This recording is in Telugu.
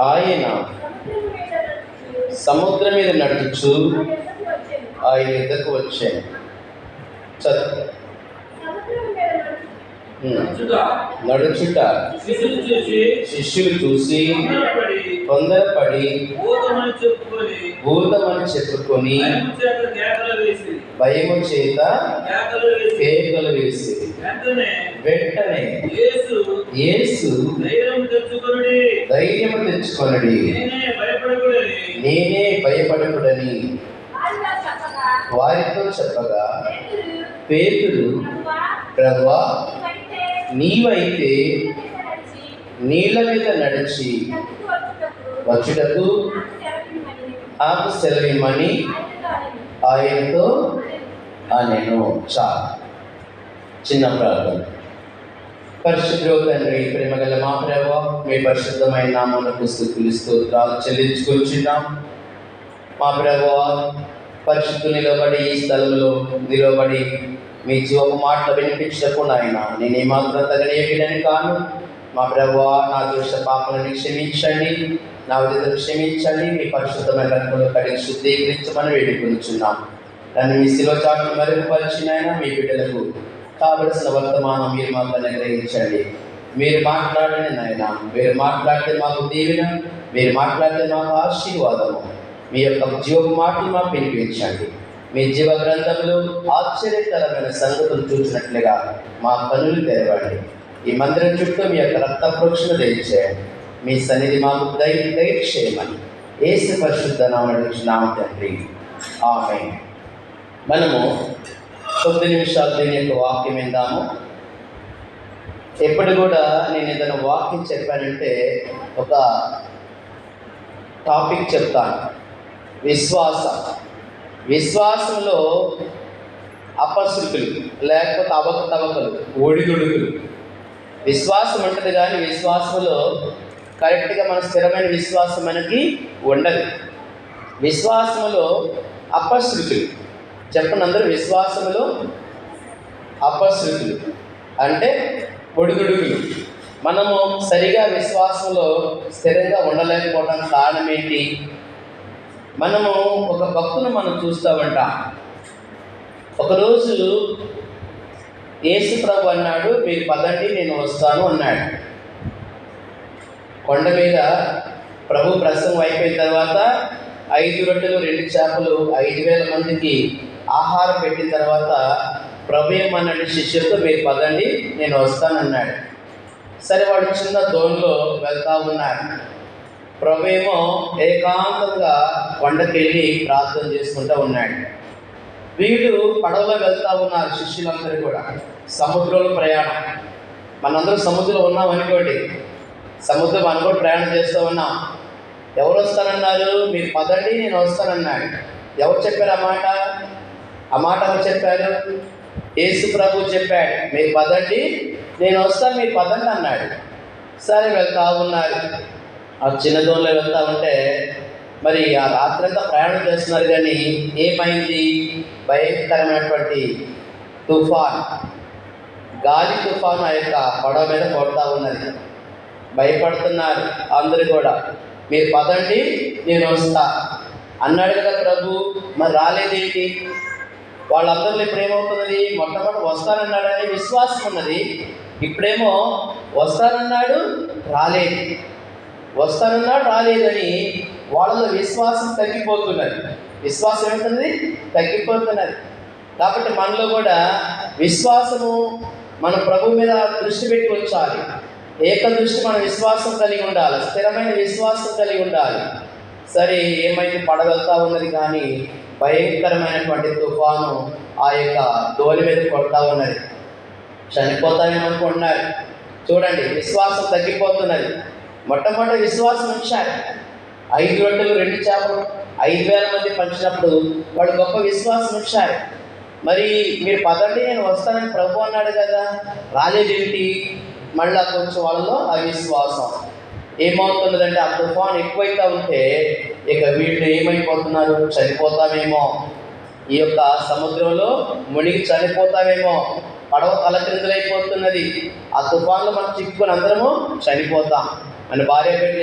ఆయన సముద్రం మీద నడుచు ఆయన ఎద్దకు వచ్చాను. చదువు. నడుచుట. శిష్యులు చూసి తొందరపడి భూతమని చెప్పుకొని భయము చేత కేకలు వేసి వెంటనే యేసు యేసు ధైర్యం తెచ్చుకొనుడి. ధైర్యము తెచ్చుకొనడి. నేనే భయపడకూడని. నేనే భయపడకుడని. వారితో చెప్పగా పేతుడు ప్రభా నీవైతే నీళ్ళ మీద నడిచి వచ్చుటకు నాకు సెలవిమ్మని ఆయనతో. అనెను. చా చిన్న ప్రార్థన. పరిశుద్ధ తండ్రి ప్రేమగల మా ప్రభావ మీ పరిశుద్ధమైన నామమునకు స్థుతులు స్తోత్రాలు చెల్లించుకొచ్చున్నాం మా ప్రభావ పరిశుద్ధు నిలబడి ఈ స్థలంలో నిలబడి మీ జీవపు మాటలు వినిపించకుండా అయినా నేను ఏమాత్రం తగనేయని కాను. మా ప్రభు నా దృష్ట పాపలను క్షమించండి నా విధులు క్షమించండి మీ పరిశుద్ధమైన రక్తంలో కడిగి శుద్ధీకరించమని వేడుకొనిచున్నాం. నన్ను మీ శిలో చాటును మెరుగుపరిచినైనా మీ బిడ్డలకు కావలసిన వర్తమానం మీరు మాకు అనుగ్రహించండి. మీరు మాట్లాడండి నాయన. మీరు మాట్లాడితే మాకు దీవెన మీరు మాట్లాడితే మాకు ఆశీర్వాదము. మీ యొక్క జీవ మాటలు మాకు వినిపించండి మీ జీవ గ్రంథంలో ఆశ్చర్యకరమైన సంగతులు చూసినట్లుగా మా పనులు తెరవండి. ఈ మందిరం చుట్టూ మీ యొక్క రక్త ప్రోక్షణ తెచ్చేయండి మీ సన్నిధి మాకు దయ దయచేయమని ఏసు పరిశుద్ధ నామ తండ్రి. ఆమె మనము కొద్ది నిమిషాలు దీని యొక్క వాక్యం విందాము. ఎప్పుడు కూడా నేను ఏదైనా వాక్యం చెప్పానంటే ఒక టాపిక్ చెప్తాను. విశ్వాసం. విశ్వాసంలో అపశృతులు లేకపోతే అవకతవకలు ఒడిదుడుకులు. విశ్వాసం ఉంటుంది కానీ విశ్వాసంలో కరెక్ట్గా మన స్థిరమైన విశ్వాసం మనకి ఉండదు. విశ్వాసంలో అపశృతులు. చెప్పండి అందరూ విశ్వాసములో అపశృతులు అంటే ఒడిదుడుకులు మనము సరిగా విశ్వాసంలో స్థిరంగా ఉండలేకపోవడానికి కారణం ఏంటి మనము ఒక భక్తును మనం చూస్తామంట. ఒకరోజు యేసు ప్రభు అన్నాడు మీరు పదండి నేను వస్తాను అన్నాడు. కొండ మీద ప్రభు ప్రసంగం అయిపోయిన తర్వాత ఐదు రొట్టెలు రెండు చేపలు ఐదు వేల మందికి ఆహారం పెట్టిన తర్వాత ప్రభు ఏమన్నాడు శిష్యులతో మీరు పదండి నేను వస్తానన్నాడు. సరే వాడు చిన్న దోణిలో వెళ్తా ఉన్నారు ప్రభు ఏమో ఏకాంతంగా కొండకెళ్ళి ప్రార్థన చేసుకుంటూ ఉన్నాడు. వీళ్ళు పడవలో వెళ్తా ఉన్నారు శిష్యులందరూ కూడా. సముద్రంలో ప్రయాణం. మనందరం సముద్రంలో ఉన్నాం అనుకోండి. సముద్రం మనం కూడా ప్రయాణం చేస్తూ ఉన్నాం. ఎవరు వస్తానన్నారు మీరు పదండి నేను వస్తానన్నాడు. ఎవరు చెప్పారు ఆ మాట? ఆ మాట ఎవరు చెప్పారు? యేసు ప్రభు చెప్పాడు మీరు పదండి నేను వస్తాను మీరు పదండి అన్నాడు. సరే వెళ్తా ఉన్నారు. ఆ చిన్న వెళ్తా ఉంటే మరి ఆ రాత్రంతా ప్రయాణం చేస్తున్నారు కానీ ఏమైంది? భయంకరమైనటువంటి తుఫాన్. గాలి తుఫాన్ ఆ యొక్క పడవ మీద కొడతా ఉన్నది. భయపడుతున్నారు అందరూ కూడా. మీరు పదండి నేను వస్తా అన్నాడు కదా ప్రభు. మరి రాలేదేంటి? వాళ్ళందరిలో ఇప్పుడు ఏమవుతున్నది మొట్టమొదటి వస్తానన్నాడని విశ్వాసం ఉన్నది. ఇప్పుడేమో వస్తానన్నాడు రాలేదు. వస్తానన్నాడు రాలేదని వాళ్ళలో విశ్వాసం తగ్గిపోతున్నది. విశ్వాసం ఏమవుతుంది తగ్గిపోతున్నది. కాబట్టి మనలో కూడా విశ్వాసము మన ప్రభు మీద దృష్టి పెట్టి ఉంచాలి. ఏక దృష్టి మన విశ్వాసం కలిగి ఉండాలి. స్థిరమైన విశ్వాసం కలిగి ఉండాలి. సరే ఏమైంది? పడగలుగుతా ఉన్నది కానీ భయంకరమైనటువంటి తుఫాను ఆ యొక్క ధోని మీద కొడతా ఉన్నది. చనిపోతామేమనుకుంటున్నారు? చూడండి విశ్వాసం తగ్గిపోతున్నది. మొట్టమొదటి విశ్వాసం ఉంచారు ఐదు రొట్టెలు రెండు చేపలు ఐదు వేల మంది పంచినప్పుడు వాళ్ళు గొప్ప విశ్వాసం ఉంచారు మరి మీరు పదండి నేను వస్తానని ప్రభు అన్నాడు కదా. రాలేదేమిటి మళ్ళా కొంచెం వాళ్ళలో అవిశ్వాసం. ఏమవుతున్నదంటే ఆ తుఫాన్ ఎక్కువైతే ఉంటే ఇక వీళ్ళు ఏమైపోతున్నారు? చనిపోతామేమో. ఈ యొక్క సముద్రంలో మునిగి చనిపోతామేమో. పడవ తలకిందులైపోతున్నది. ఆ తుఫాన్లో మనం చిక్కుకొని అందరము చనిపోతాం. అని భార్య పెట్టి